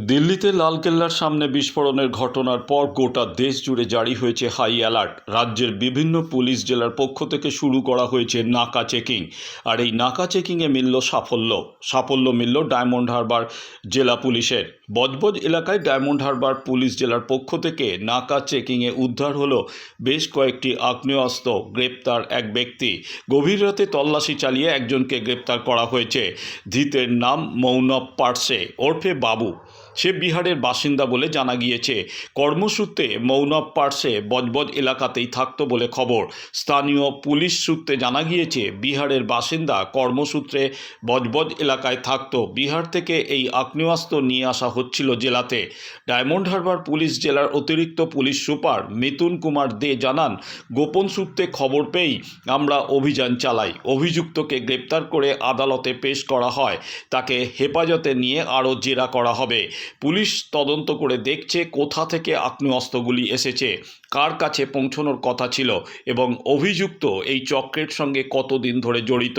দিল্লিতে লালকেল্লার সামনে বিস্ফোরণের ঘটনার পর গোটা দেশ জুড়ে জারি হয়েছে হাই অ্যালার্ট। রাজ্যের বিভিন্ন পুলিশ জেলার পক্ষ থেকে শুরু করা হয়েছে নাকা চেকিং। আর এই নাকা চেকিংয়ে মিলল সাফল্য। সাফল্য মিলল ডায়মন্ড হারবার জেলা পুলিশের। বজবজ এলাকায় ডায়মন্ড হারবার পুলিশ জেলার পক্ষ থেকে নাকা চেকিংয়ে উদ্ধার হলো বেশ কয়েকটি আগ্নেয়াস্ত্র গ্রেপ্তার এক ব্যক্তি। গভীর রাতে তল্লাশি চালিয়ে একজনকে গ্রেপ্তার করা হয়েছে। ধৃতের নাম মৌনব পার্সে। ওরফে বাবু। সে বিহারের বাসিন্দা বলে জানা গিয়েছে। কর্মসূত্রে মৌনব পার্সে বজবজ এলাকাতেই থাকত বলে খবর। স্থানীয় পুলিশ সূত্রে জানা গিয়েছে, বিহারের বাসিন্দা কর্মসূত্রে বজবজ এলাকায় থাকত। বিহার থেকে এই আগ্নেয়াস্ত্র নিয়ে আসা হচ্ছিল জেলাতে। ডায়মন্ড হারবার পুলিশ জেলার অতিরিক্ত পুলিশ সুপার মিতুন কুমার দে জানান, গোপন সূত্রে খবর পেয়েই আমরা অভিযান চালাই। অভিযুক্তকে গ্রেপ্তার করে আদালতে পেশ করা হয়। তাকে হেফাজতে নিয়ে আরও জেরা করা হবে। পুলিশ তদন্ত করে দেখছে কোথা থেকে আগ্নেয়াস্ত্রগুলি এসেছে, কার কাছে পৌঁছানোর কথা ছিল এবং অভিযুক্ত এই চক্রের সঙ্গে কতদিন ধরে জড়িত।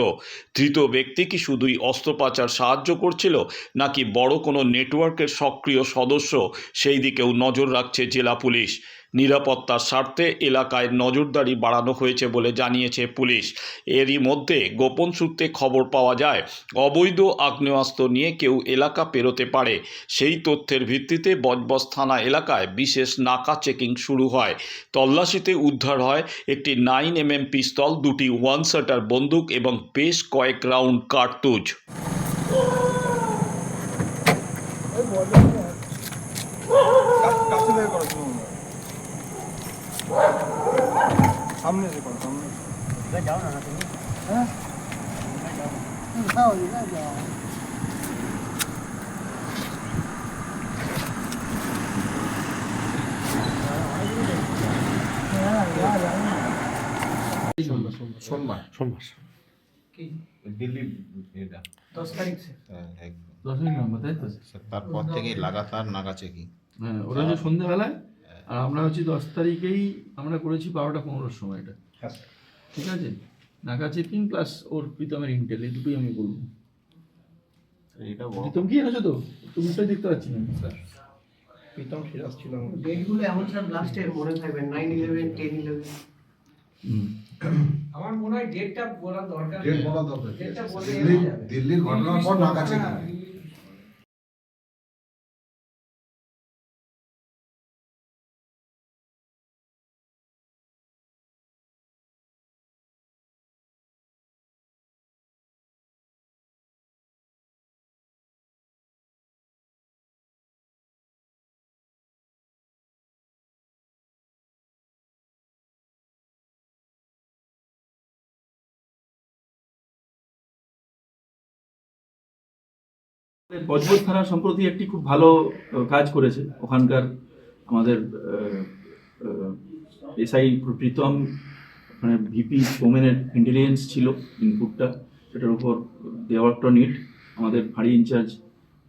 ধৃত ব্যক্তি কি শুধুই অস্ত্র পাচার সাহায্য করছিল, নাকি বড় কোনো নেটওয়ার্কের সক্রিয় সদস্য সেই দিকেও নজর রাখছে জেলা পুলিশ? নিরাপত্তার স্বার্থে এলাকায় নজরদারি বাড়ানো হয়েছে বলে জানিয়েছে পুলিশ। এরই মধ্যে গোপন সূত্রে খবর পাওয়া যায়, অবৈধ আগ্নেয়াস্ত্র নিয়ে কেউ এলাকা পেরোতে পারে। সেই তথ্যের ভিত্তিতে বজবজ থানা এলাকায় বিশেষ নাকা চেকিং শুরু হয়। তল্লাশিতে উদ্ধার হয় একটি নাইন এমএম পিস্তল, দুটি ওয়ান শাটার বন্দুক এবং বেশ কয়েক রাউন্ড কার্তুজ কাছে বের করো তুমি সামনে যে করো সামনে সোমবার। সোমবার। দিল্লি এটা। দশ তারিখ হ্যাঁ, দশই তাই তো? তারপর থেকে লাগাতার নাগা চেকিং হ্যাঁ ওটা হচ্ছে সন্ধ্যেবেলায় আর আমরা হচ্ছে দশ তারিখেই আমরা করেছি বারোটা পনেরোর সময় এটা ঠিক আছে? নাকা চেকিং প্লাস ওর প্রীতমের ইন্টেল এই দুটোই আমি বলব। প্রীতম কি আছে তো? তুমিটাই দেখতে পাচ্ছি না প্রীতম সিরাজ ছিল। ডেটগুলো এমন সব লাস্টে মনে থাকবে নাইন ইলেভেন টেন ইলেভেন হুম। আমার মনে হয় ডেটটা বলা দরকার ডেট বলা দরকার। ডেটটা বলে দিল্লি এড়িয়ে যাবে। দিল্লির ঘটনার পর নাকা চেকিং বজবজ থানা সম্প্রতি একটি খুব ভালো কাজ করেছে। ওখানকার আমাদের এসআই প্রীতম মানে ভিপি ওমেনের ইন্টেলিজেন্স ছিল ইনপুটটা সেটার উপর দেওয়ারটা নিট আমাদের ফাঁড়ি ইনচার্জ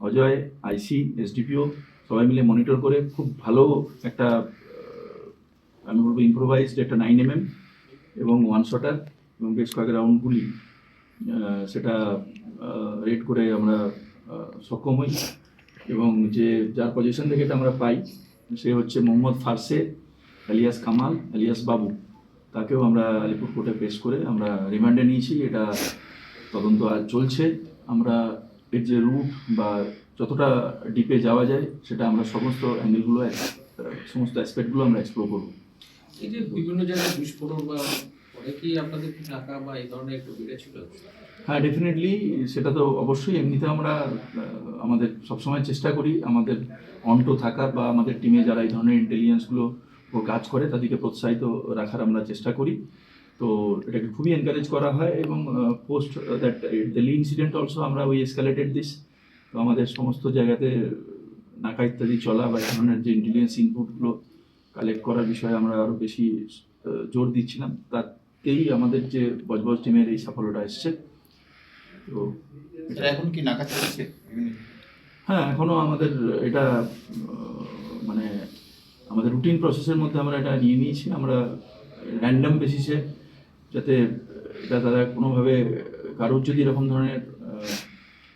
অজয় আইসি এসডিপিও সবাই মিলে মনিটর করে খুব ভালো একটা আমি বলব ইম্প্রোভাইজড একটা নাইন এমএম এবং ওয়ান শটার এবং বেশ কয়েক রাউন্ড গুলি সেটা রেড করে আমরা সক্ষম হই এবং যে, যার পজিশন থেকে এটা আমরা পাই, সে হচ্ছে মোহাম্মদ ফারসে আলিয়াস কামাল, আলিয়াস বাবু। তাকেও আমরা আলিপুর কোর্টে পেশ করে আমরা রিমান্ডে নিয়েছি। এটা তদন্ত আজ চলছে। আমরা এর যে রুট বা যতটা ডিপে যাওয়া যায়, সেটা আমরা সমস্ত অ্যাঙ্গেলগুলো সমস্ত অ্যাসপেক্টগুলো আমরা এক্সপ্লোর করব। এই যে বিভিন্ন জায়গায় বিস্ফোরণ বা পরে কি আপনাদের টাকা বা এই ধরনের একটু বেড়েছিল? হ্যাঁ ডেফিনেটলি সেটা তো অবশ্যই। এমনিতে আমরা আমাদের সবসময় চেষ্টা করি আমাদের অন্ট থাকার বা আমাদের টিমে যারা এই ধরনের ইন্টেলিজেন্সগুলো ও কাজ করে তাদেরকে প্রোৎসাহিত রাখার আমরা চেষ্টা করি। তো এটাকে খুবই এনকারেজ করা হয় এবং post that Delhi incident also আমরা ওই এসকালেটেড দিস তো আমাদের সমস্ত জায়গাতে নাকা ইত্যাদি চলা বা এই ধরনের যে ইন্টেলিজেন্স ইনপুটগুলো কালেক্ট করার বিষয়ে আমরা আরও বেশি জোর দিচ্ছিলাম। তাতেই আমাদের যে বজবজ টিমের এই সাফল্যটা এসছে। তো এটা এখন কি নাকা চলছে? হ্যাঁ এখনও আমাদের এটা মানে আমাদের রুটিন প্রসেসের মধ্যে আমরা এটা নিয়ে নিয়েছি। আমরা র্যান্ডম বেসিসে যাতে এটা তারা কোনোভাবে কারোর যদি এরকম ধরনের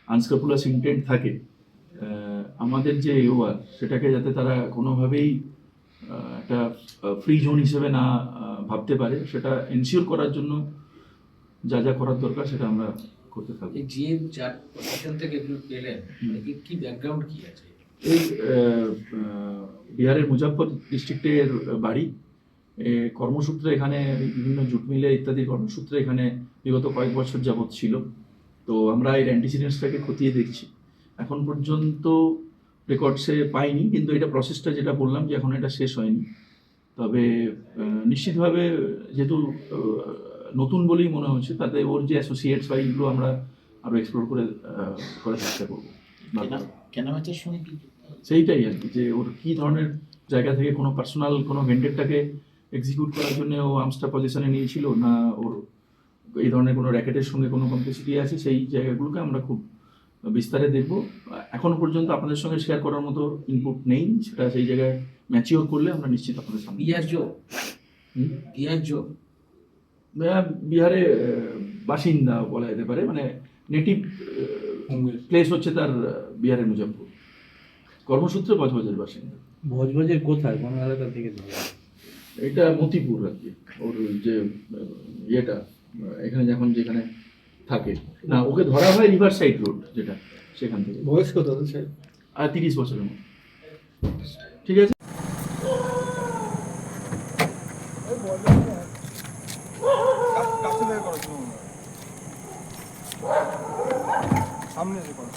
আনস্ক্রপুলাস ইন্টেন্ট থাকে আমাদের যে ইউআর সেটাকে যাতে তারা কোনোভাবেই একটা ফ্রি জোন হিসেবে না ভাবতে পারে সেটা এনশিওর করার জন্য যা যা করার দরকার সেটা আমরা করতে থাকব এই যে প্রশাসন থেকে এগুলো পেলেন মানে কি- ব্যাকগ্রাউন্ড কি আছে? এই বিহারের মুজাফর ডিস্ট্রিক্টের বাড়ি। কর্মসূত্রে এখানে বিভিন্ন জুট মিলে ইত্যাদি কর্মসূত্রে এখানে বিগত কয়েক বছর যাবৎ ছিল। তো আমরা এই অ্যান্টিসিডেন্টসটাকে খতিয়ে দেখছি। এখন পর্যন্ত রেকর্ডসে পাইনি কিন্তু এটা প্রসেসটা যেটা বললাম যে এখন এটা শেষ হয়নি। তবে নিশ্চিতভাবে যেহেতু নতুন বলেই মনে হচ্ছে তাতে ওর যে অ্যাসোসিয়েটস বা এইগুলো আমরা আরও এক্সপ্লোর করে করার চেষ্টা করব। কেনাবেচার সঙ্গে সেইটাই আর কি যে ওর কি ধরনের জায়গা থেকে কোনো পার্সোনাল কোনো ভেন্ডেরটাকে এক্সিকিউট করার জন্য ও আর্মসটা পজিশনে নিয়েছিল না ওর এই ধরনের কোনো র্যাকেটের সঙ্গে কোনো কমপ্লেসিটি আছে সেই জায়গাগুলোকে আমরা খুব বিস্তারে দেখব। এখনও পর্যন্ত আপনাদের সঙ্গে শেয়ার করার মতো ইনপুট নেই সেটা সেই জায়গায় ম্যাচিওর করলে আমরা নিশ্চিত আপনাদের সামনে। পিয়াজো? পিয়াজো আহ, বিহারে বাসিন্দা বলা যেতে পারে মানে নেটিভ প্লেস হচ্ছে তার বিহারের মুজাফর কর্মসূত্রে বজবজের বাসিন্দা। ভোজভোজের কোথায়? কোন এলাকা থেকে এটা মতিপুর আর কি ওর যে ইয়েটা এখানে যখন যেখানে থাকে। না ওকে ধরা হয় রিভার সাইড রোড যেটা সেখান থেকে। বয়স কত আর তিরিশ বছরের মতো। ঠিক আছে কাছে বের করো তুমি সামনে এসে করো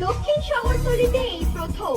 দক্ষিণ শহরতলিতে এই প্রথম।